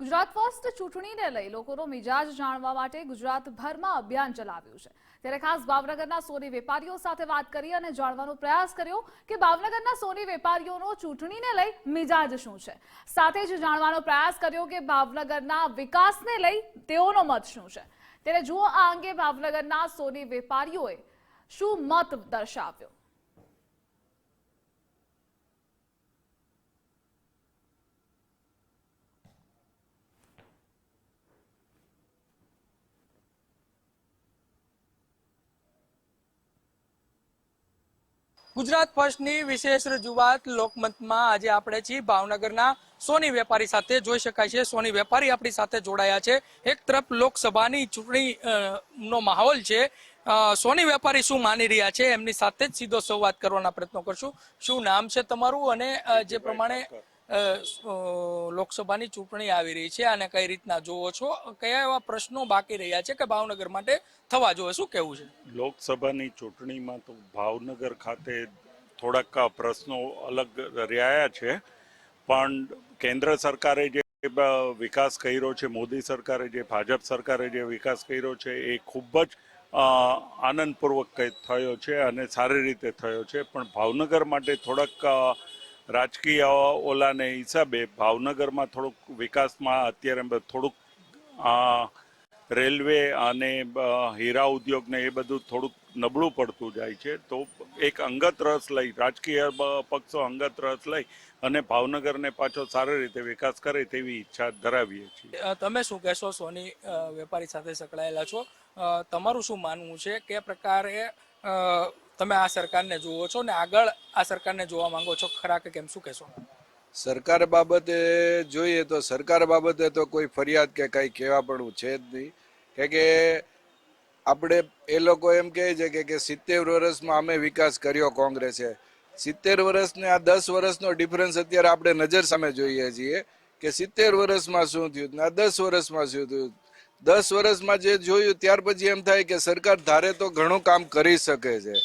Gujarat first ચૂંટણીને લઈ લોકોનો મિજાજ જાણવા માટે ગુજરાતભરમાં અભિયાન ચલાવ્યું છે. ત્યારે ખાસ ભાવનગરના સોની વેપારીઓ સાથે વાત કરી અને જાણવાનો પ્રયાસ કર્યો કે ભાવનગરના સોની વેપારીઓનો ચૂંટણીને લઈ મિજાજ શું છે. સાથે જ જાણવાનો પ્રયાસ કર્યો કે ભાવનગરના વિકાસને લઈ તેઓનો મત શું છે. ત્યારે જુઓ આ અંગે ભાવનગરના સોની વેપારીઓએ શું મત દર્શાવ્યો. ગુજરાત ફર્સ્ટની વિશેષ રજૂઆત લોકમતમાં આજે આપણે છીએ. ભાવનગરના સોની વેપારી સાથે જોઈ શકાય છે. સોની વેપારી આપણી સાથે જોડાયા છે. એક તરફ લોકસભાની ચૂંટણી નો માહોલ છે. સોની વેપારી શું માની રહ્યા છે? એમની સાથે જ સીધો સંવાદ કરવાના પ્રયત્નો કરશું. શું નામ છે તમારું? અને જે પ્રમાણે લોકસભાની ચૂંટણી આવી રહી છે અને કઈ રીતના જોવો છો? કયા એવા પ્રશ્નો બાકી રહ્યા છે કે ભાવનગર માટે થવા જોઈએ? શું કેવું છે? લોકસભાની ચૂંટણીમાં તો ભાવનગર ખાતે થોડાક પ્રશ્નો અલગ રહ્યા છે. પણ કેન્દ્ર સરકારે જે વિકાસ કર્યો છે, મોદી સરકારે જે, ભાજપ સરકારે જે વિકાસ કર્યો છે, એ ખૂબ જ આનંદપૂર્વક થયો છે અને સારી રીતે થયો છે. પણ ભાવનગર માટે થોડાક રાજકીય ઓલાને હિસાબે ભાવનગરમાં થોડુંક વિકાસમાં અત્યારે થોડુંક રેલવે અને હીરા ઉદ્યોગને એ બધું થોડુંક નબળું પડતું જાય છે. તો એક અંગત રસ લઈ, રાજકીય પક્ષો અંગત રસ લઈ અને ભાવનગરને પાછો સારી રીતે વિકાસ કરે તેવી ઈચ્છા ધરાવીએ છીએ. તમે શું કહેશો? સોની વેપારી સાથે સંકળાયેલા છો. તમારું શું માનવું છે? કે પ્રકારે તમે આ સરકારને જુઓ છો ને આગળ આ સરકારને જોવા માંગો છો, ખરા કે કેમ? શું કહેશો? સરકાર બાબતે જોઈએ તો સરકાર બાબતે તો કોઈ ફરિયાદ કે કંઈ પણ છે જ નહીં. કે કે આપણે એ લોકો એમ કહે છે કે સિત્તેર વર્ષમાં અમે વિકાસ કર્યો કોંગ્રેસે. સિત્તેર વર્ષને આ દસ વર્ષનો ડિફરન્સ અત્યારે આપણે નજર સામે જોઈએ છીએ કે સિત્તેર વર્ષમાં શું થયું આ દસ વર્ષમાં શું થયું? દસ વર્ષમાં જે જોયું ત્યાર પછી એમ થાય કે સરકાર ધારે તો ઘણું કામ કરી શકે છે.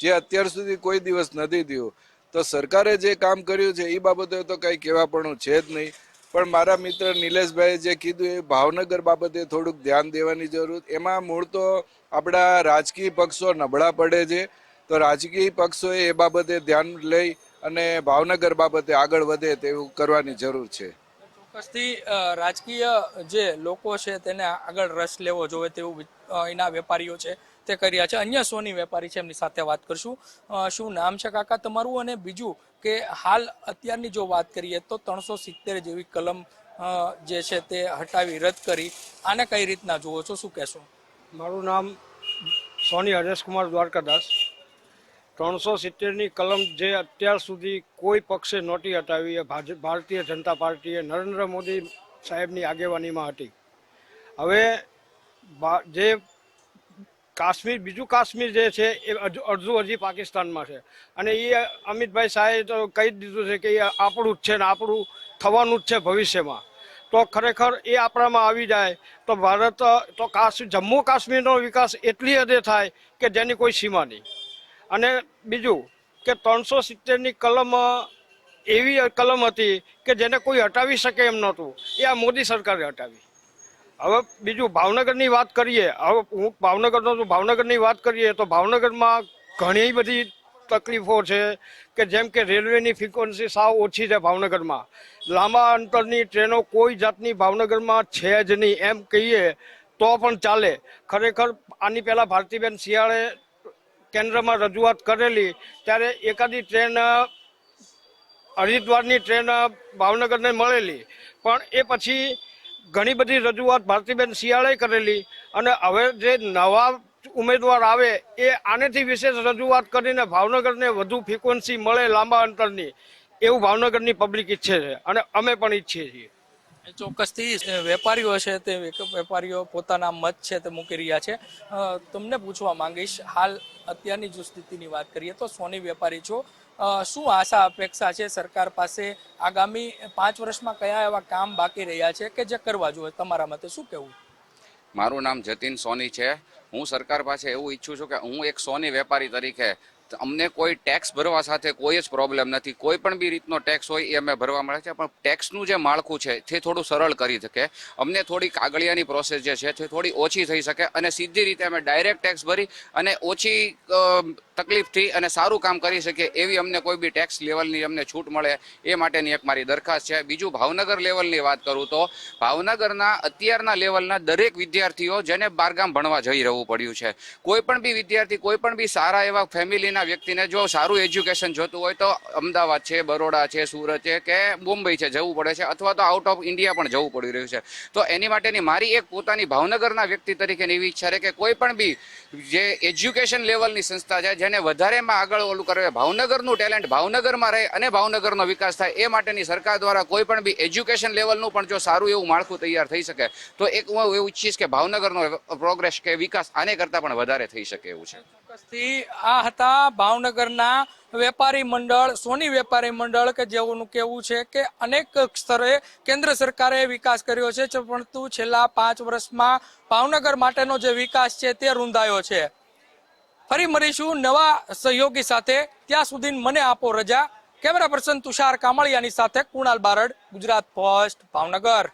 જે અત્યાર સુધી કોઈ દિવસ નથી થયું. તો સરકારે જે કામ કર્યું છે, એ બાબતે તો કઈ કહેવાપણું છે જ નહીં. પણ મારા મિત્ર નિલેશભાઈએ જે કીધું, એ ભાવનગર બાબતે થોડુંક ધ્યાન દેવાની જરૂર. એમાં મૂળ તો આપણા રાજકીય પક્ષો નબળા પડે છે. તો રાજકીય પક્ષોએ એ બાબતે ધ્યાન લઈ અને ભાવનગર બાબતે આગળ વધે તેવું કરવાની જરૂર છે. ચોક્કસથી રાજકીય જે લોકો છે, તેને આગળ રસ લેવો જોઈએ તેવું એના વેપારીઓ છે. તે કર્યા છે. અન્ય સોની વેપારી છે, એમની સાથે વાત કરશું. શું નામ છે કાકા તમારું? અને બીજું કે હાલ અત્યારની જો વાત કરીએ તો ત્રણસો સિત્તેર જેવી કલમ જે છે તે હટાવી રદ કરી. આને કઈ રીતના જુઓ છો? શું કહેશો? મારું નામ સોની હરેશકુમાર દ્વારકાદાસ ત્રણસો સિત્તેરની કલમ જે અત્યાર સુધી કોઈ પક્ષે નહોતી હટાવી, એ ભારતીય જનતા પાર્ટીએ નરેન્દ્ર મોદી સાહેબની આગેવાનીમાં હતી. હવે જે કાશ્મીર, બીજું કાશ્મીર જે છે એ અડધું હજી પાકિસ્તાનમાં છે. અને એ અમિતભાઈ શાહે તો કહી દીધું છે કે એ આપણું જ છે ને આપણું થવાનું જ છે ભવિષ્યમાં. તો ખરેખર એ આપણામાં આવી જાય તો ભારત, તો કાશ્મીર જમ્મુ કાશ્મીરનો વિકાસ એટલી હદે થાય કે જેની કોઈ સીમા નહીં. અને બીજું કે ત્રણસો સિત્તેરની કલમ, એવી કલમ હતી કે જેને કોઈ હટાવી શકે એમ નહોતું. એ આ મોદી સરકારે હટાવી. હવે બીજું ભાવનગરની વાત કરીએ, હવે હું ભાવનગરનો છું, ભાવનગરની વાત કરીએ તો ભાવનગરમાં ઘણી બધી તકલીફો છે કે જેમ કે રેલવેની ફ્રિકવન્સી સાવ ઓછી છે ભાવનગરમાં. લાંબા અંતરની ટ્રેનો કોઈ જાતની ભાવનગરમાં છે જ નહીં. એમ કહીએ તો પણ ચાલે. ખરેખર આની પહેલાં ભારતીબેન શિયાળે કેન્દ્રમાં રજૂઆત કરેલી, ત્યારે એકાદી ટ્રેન, હરિદ્વારની ટ્રેન ભાવનગરને મળેલી. પણ એ પછી ઘણી બધી રજૂઆત ભારતીબેન શિયાળે કરેલી અને હવે જે નવા ઉમેદવાર આવે એ આનેથી વિશેષ રજૂઆત કરીને ભાવનગરને વધુ ફ્રિકવન્સી મળે લાંબા અંતરની એવું ભાવનગરની પબ્લિક ઈચ્છે છે અને અમે પણ ઈચ્છીએ છીએ. ચોક્કસથી વેપારીઓ છે તે વેપારીઓ પોતાના મત છે તે મૂકી રહ્યા છે. તમને પૂછવા માંગીશ, હાલ અત્યારની જો સ્થિતિની વાત કરીએ તો સોની વેપારી છો શું આશા અપેક્ષા છે સરકાર પાસે? આગામી પાંચ વર્ષમાં કયા એવા કામ બાકી રહ્યા છે કે જે કરવા જોઈએ? તમારા મતે શું કહેવું? મારું નામ જતીન સોની છે. હું સરકાર પાસે એવું ઈચ્છું છું કે હું એક સોની વેપારી તરીકે અમને કોઈ ટેક્સ ભરવા સાથે કોઈ જ પ્રોબ્લેમ નથી. કોઈ પણ બી રીતનો ટેક્સ હોય એ અમે ભરવા મળે છે. પણ ટેક્સનું જે માળખું છે, તે થોડું સરળ કરી શકે. અમને થોડી કાગળિયાની પ્રોસેસ જે છે, તે થોડી ઓછી થઈ શકે અને સીધી રીતે અમે ડાયરેક્ટ ટેક્સ ભરી અને ઓછી તકલીફથી અને સારું કામ કરી શકીએ એવી અમને કોઈ બી ટેક્સ લેવલની અમને છૂટ મળે એ માટેની એક મારી દરખાસ્ત છે. બીજું ભાવનગર લેવલની વાત કરું તો ભાવનગરના અત્યારના લેવલના દરેક વિદ્યાર્થીઓ જેને બારગામ ભણવા જઈ રહેવું પડ્યું છે. કોઈ પણ બી વિદ્યાર્થી, કોઈ પણ બી સારા એવા ફેમિલીના વ્યક્તિને જો સારું એજ્યુકેશન જોતું હોય તો અમદાવાદ છે, બરોડા છે, સુરત છે કે મુંબઈ છે જવું પડે છે અથવા તો આઉટ ઓફ ઇન્ડિયા પણ જવું પડી રહ્યું છે. તો એની માટેની મારી એક પોતાની ભાવનગરના વ્યક્તિ તરીકેની એવી ઈચ્છા છે કે કોઈ પણ બી જે એજ્યુકેશન લેવલની સંસ્થા છે જેને વધારેમાં આગળ ઓલું કરે. ભાવનગરનું ટેલેન્ટ ભાવનગરમાં રહે અને ભાવનગરનો વિકાસ થાય એ માટેની સરકાર દ્વારા કોઈ પણ બી એજ્યુકેશન લેવલનું પણ જો સારું એવું માળખું તૈયાર થઈ શકે, તો એક હું એવું ઈચ્છીશ કે ભાવનગરનો પ્રોગ્રેસ કે વિકાસ આને કરતાં પણ વધારે થઈ શકે એવું છે. ચોક્કસથી આ હતા ભાવનગરના વેપારી મંડળ, સોની વેપારી મંડળ કે જેઓનું કહેવું છે કે અનેક સ્તરે કેન્દ્ર સરકારે વિકાસ કર્યો છે. પરંતુ છેલ્લા પાંચ વર્ષમાં ભાવનગર માટેનો જે વિકાસ છે તે રૂંધાયો છે. ફરી મળીશું નવા સહયોગી સાથે. ત્યાં સુધી મને આપો રજા. કેમેરા પર્સન તુષાર કામળિયાની સાથે કુણાલ બારડ, ગુજરાત ફર્સ્ટ ભાવનગર.